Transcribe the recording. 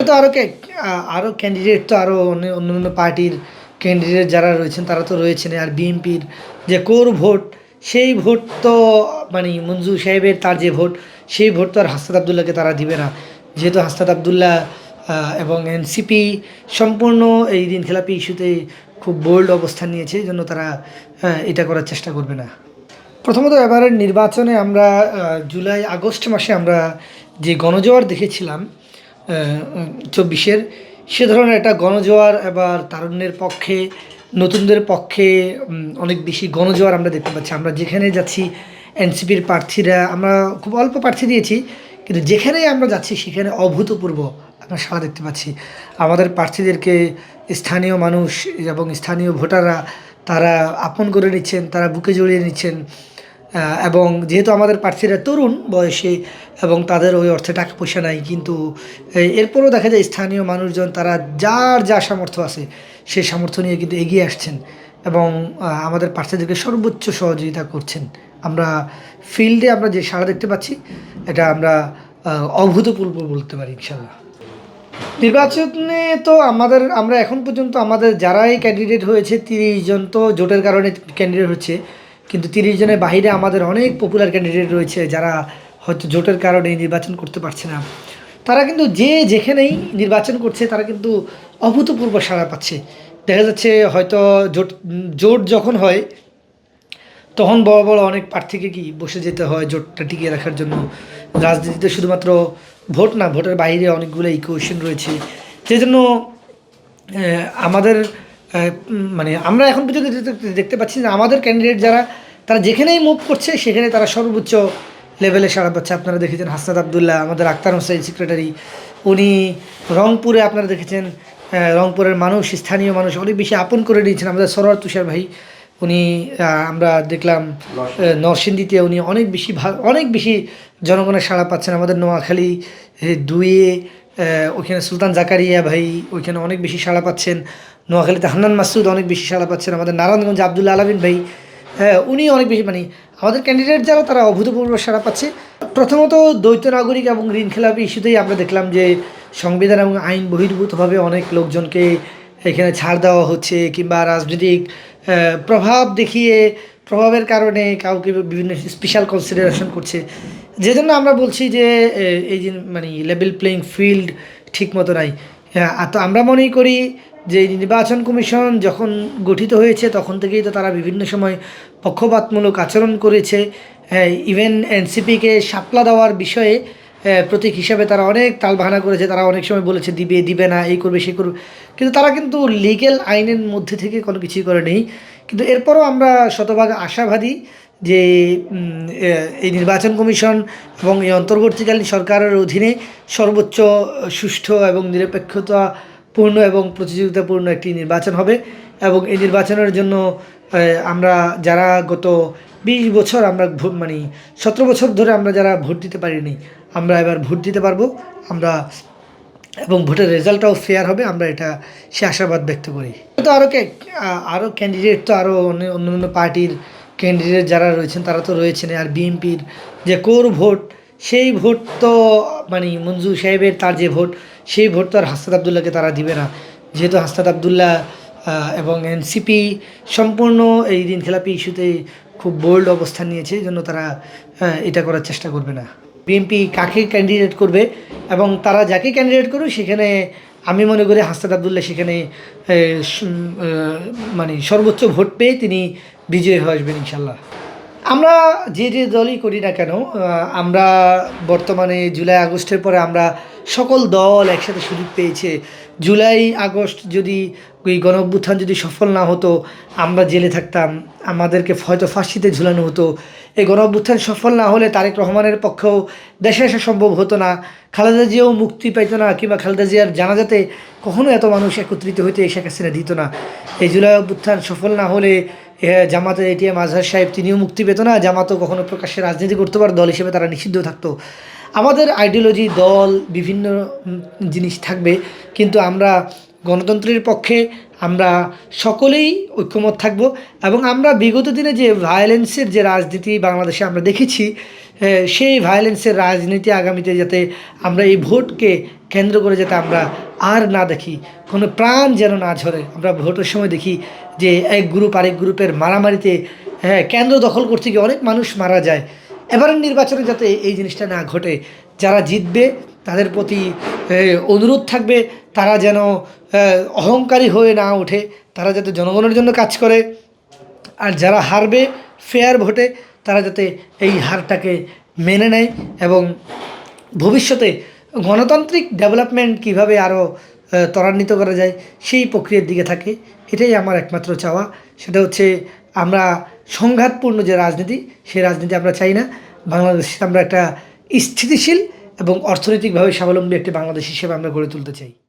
তো আরও আরও ক্যান্ডিডেট তো আরও অন্য অন্য পার্টির ক্যান্ডিডেট যারা রয়েছেন তারা তো রয়েছেন। আর বিএনপির যে কোর ভোট, সেই ভোট তো মানে মঞ্জু সাহেবের তার যে ভোট, সেই ভোট তো আর হাসনাত আবদুল্লাহকে তারা দিবে না। যেহেতু হাসনাত আবদুল্লাহ এবং এনসিপি সম্পূর্ণ এই দিন খেলাপি ইস্যুতে খুব বোল্ড অবস্থান নিয়েছে, এই জন্য তারা এটা করার চেষ্টা করবে না। প্রথমত এবারের নির্বাচনে আমরা জুলাই আগস্ট মাসে আমরা যে গণজোয়ার দেখেছিলাম চব্বিশের, সে ধরনের একটা গণজোয়ার এবার তারুণ্যের পক্ষে, নতুনদের পক্ষে অনেক বেশি গণজোয়ার আমরা দেখতে পাচ্ছি। আমরা যেখানে যাচ্ছি, এনসিপির প্রার্থীরা, আমরা খুব অল্প প্রার্থী দিয়েছি, কিন্তু যেখানেই আমরা যাচ্ছি, সেখানে অভূতপূর্ব আমরা সাড়া দেখতে পাচ্ছি। আমাদের প্রার্থীদেরকে স্থানীয় মানুষ এবং স্থানীয় ভোটাররা, তারা আপন করে নিচ্ছেন, তারা বুকে জড়িয়ে নিচ্ছেন। এবং যেহেতু আমাদের প্রার্থীরা তরুণ বয়সে এবং তাদের ওই অর্থে টাকা পয়সা নাই, কিন্তু এরপরও দেখা যায় স্থানীয় মানুষজন, তারা যার যা সামর্থ্য আছে সেই সামর্থ্য নিয়ে কিন্তু এগিয়ে আসছেন এবং আমাদের প্রার্থীদেরকে সর্বোচ্চ সহযোগিতা করছেন। আমরা ফিল্ডে আমরা যে সাড়া দেখতে পাচ্ছি, এটা আমরা অভূতপূর্ব বলতে পারি ইনশাল্লাহ নির্বাচনে তো আমাদের, আমরা এখন পর্যন্ত আমাদের যারাই ক্যান্ডিডেট হয়েছে, তিরিশ জন তো জোটের কারণে ক্যান্ডিডেট হচ্ছে। কিন্তু তিরিশ জনের বাইরে আমাদের অনেক পপুলার ক্যান্ডিডেট রয়েছে যারা হয়তো জোটের কারণে নির্বাচন করতে পারছে না। তারা কিন্তু যে যেখানেই নির্বাচন করছে, তারা কিন্তু অভূতপূর্ব সাড়া পাচ্ছে। দেখা যাচ্ছে হয়তো জোট জোট যখন হয়, তখন বড় বড় অনেক প্রার্থীকে কি বসে যেতে হয় জোটটা টিকিয়ে রাখার জন্য। রাজনীতিতে শুধুমাত্র ভোট না, ভোটের বাইরে অনেকগুলো ইকুয়েশন রয়েছে। সেই জন্য আমাদের মানে আমরা এখন পর্যন্ত দেখতে- পাচ্ছি যে আমাদের ক্যান্ডিডেট যারা তারা যেখানেই মুভ করছে সেখানে তারা সর্বোচ্চ লেভেলে সাড়া পাচ্ছে। আপনারা দেখেছেন হাসনাত আবদুল্লাহ আমাদের আক্তার হোসেন সেক্রেটারি উনি রংপুরে আপনারা দেখেছেন রংপুরের মানুষ স্থানীয় মানুষ অনেক বেশি আপন করে নিয়েছেন। আমাদের সরোয়ার তুষার ভাই উনি আমরা দেখলাম নরসিংদীতে উনি অনেক বেশি অনেক বেশি জনগণের সাড়া পাচ্ছেন। আমাদের নোয়াখালী দুয়ে ওইখানে সুলতান জাকারিয়া ভাই ওইখানে অনেক বেশি সাড়া পাচ্ছেন। নোয়াখালীতে হান্নান মাসুদ অনেক বেশি সাড়া পাচ্ছেন আমাদের নারায়ণগঞ্জ আবদুল্লা আলমিন ভাই। হ্যাঁ উনি অনেক বেশি মানে আমাদের ক্যান্ডিডেট যারা তারা অভূতপূর্ব সাড়া পাচ্ছে। প্রথমত দ্বৈত নাগরিক এবং ঋণ খেলাপি ইস্যুতেই আমরা দেখলাম যে সংবিধান এবং আইন বহির্ভূতভাবে অনেক লোকজনকে এখানে ছাড় দেওয়া হচ্ছে কিংবা রাজনৈতিক প্রভাব দেখিয়ে প্রভাবের কারণে কাউকে বিভিন্ন স্পেশাল কনসিডারেশন করছে। যে জন্য আমরা বলছি যে এই যে মানে লেভেল প্লেইং ফিল্ড ঠিক মতো নাই। হ্যাঁ, তো আমরা মনেই করি যে নির্বাচন কমিশন যখন গঠিত হয়েছে, তখন থেকেই তো তারা বিভিন্ন সময় পক্ষপাতমূলক আচরণ করেছে। ইভেন এনসিপিকে সাপলা দেওয়ার বিষয়ে প্রতীক হিসাবে তারা অনেক তালবাহানা করেছে। তারা অনেক সময় বলেছে, দিবে দিবে না, এই করবে, সে করবে। কিন্তু তারা কিন্তু লিগেল আইনের মধ্যে থেকে কোনো কিছুই করে নেই কিন্তু এরপরও আমরা শতভাগ আশাবাদী যে এই নির্বাচন কমিশন এবং এই অন্তর্বর্তীকালীন সরকারের অধীনে সর্বোচ্চ, সুষ্ঠু এবং নিরপেক্ষতা পূর্ণ এবং প্রতিযোগিতাপূর্ণ একটি নির্বাচন হবে এবং এই নির্বাচনের জন্য আমরা যারা গত বিশ বছর আমরা মানে সতেরো বছর ধরে আমরা যারা ভোট দিতে পারিনি, আমরা এবার ভোট দিতে পারব। আমরা, এবং ভোটের রেজাল্টটাও ফেয়ার হবে, আমরা এটা সে আশাবাদ ব্যক্ত করি। তো আরও আরও ক্যান্ডিডেট তো আরও অন্য অন্য পার্টির ক্যান্ডিডেট যারা রয়েছেন, তারা তো রয়েছেন আর বিএনপির যে কোর ভোট সেই ভোট তো মানে মঞ্জু সাহেবের তার যে ভোট, সেই ভোট তো আর হাসনাত আবদুল্লাহকে তারা দিবে না। যেহেতু হাসনাত আবদুল্লাহ এবং এনসিপি সম্পূর্ণ এই দিন খেলাপি ইস্যুতে খুব বোল্ড অবস্থান নিয়েছে, এই জন্য তারা এটা করার চেষ্টা করবে না। বিএনপি কাকে ক্যান্ডিডেট করবে এবং তারা যাকে ক্যান্ডিডেট করবে সেখানে আমি মনে করি হাসনাত আবদুল্লাহ সেখানে মানে সর্বোচ্চ ভোট পেয়ে তিনি বিজয়ী হয়ে আসবেন ইনশাল্লাহ। আমরা যে যে দলই করি না কেন আমরা বর্তমানে জুলাই আগস্টের পরে আমরা সকল দল একসাথে সুযোগ পেয়েছে। জুলাই আগস্ট যদি ওই গণ অভ্যুত্থান যদি সফল না হতো, আমরা জেলে থাকতাম, আমাদেরকে হয়তো ফাঁসিতে ঝুলানো হতো। এই গণ অভ্যুত্থান সফল না হলে তারেক রহমানের পক্ষেও দেশে আসা সম্ভব হতো না। খালেদা জিয়াও মুক্তি পাইতো না, কিংবা খালেদা জিয়ার জানাজাতে কখনো এত মানুষ একত্রিত হইতে শেখ হাসিনা দিত না। এই জুলাই অভ্যুত্থান সফল না হলে জামাতের এটিএম আজহার সাহেব, তিনিও মুক্তি পেত না। জামাতও কখনো প্রকাশ্যে রাজনীতি করতে পারে, দল হিসেবে তারা নিষিদ্ধ থাকতো। আমাদের আইডিওলজি দল, বিভিন্ন জিনিস থাকবে। কিন্তু আমরা গণতন্ত্রের পক্ষে আমরা সকলেই ঐক্যমত থাকব এবং আমরা বিগত দিনে যে ভায়োলেন্সের যে রাজনীতি বাংলাদেশে আমরা দেখেছি সেই ভায়োলেন্সের রাজনীতি আগামীতে যাতে আমরা এই ভোটকে কেন্দ্র করে যাতে আমরা আর না দেখি, কোনো প্রাণ যেন না ঝরে, আমরা ভোটের সময় দেখি যে এক গ্রুপ আরেক গ্রুপের মারামারিতে হ্যাঁ কেন্দ্র দখল করতে গিয়ে অনেক মানুষ মারা যায়। এবারের নির্বাচনে যাতে এই জিনিসটা না ঘটে, যারা জিতবে তাদের প্রতি অনুরোধ থাকবে তারা যেন অহংকারী হয়ে না ওঠে, তারা যাতে জনগণের জন্য কাজ করে। আর যারা হারবে ফেয়ার ভোটে, তারা যাতে এই হারটাকে মেনে নেয় এবং ভবিষ্যতে গণতান্ত্রিক ডেভেলপমেন্ট কীভাবে আরও ত্বরান্বিত করা যায়, সেই প্রক্রিয়ার দিকে থাকে। এটাই আমার একমাত্র চাওয়া। সেটা হচ্ছে আমরা সংঘাতপূর্ণ যে রাজনীতি, সেই রাজনীতি আমরা চাই না। বাংলাদেশে আমরা একটা স্থিতিশীল এবং অর্থনৈতিকভাবে স্বাবলম্বী একটি বাংলাদেশ হিসেবে আমরা গড়ে তুলতে চাই।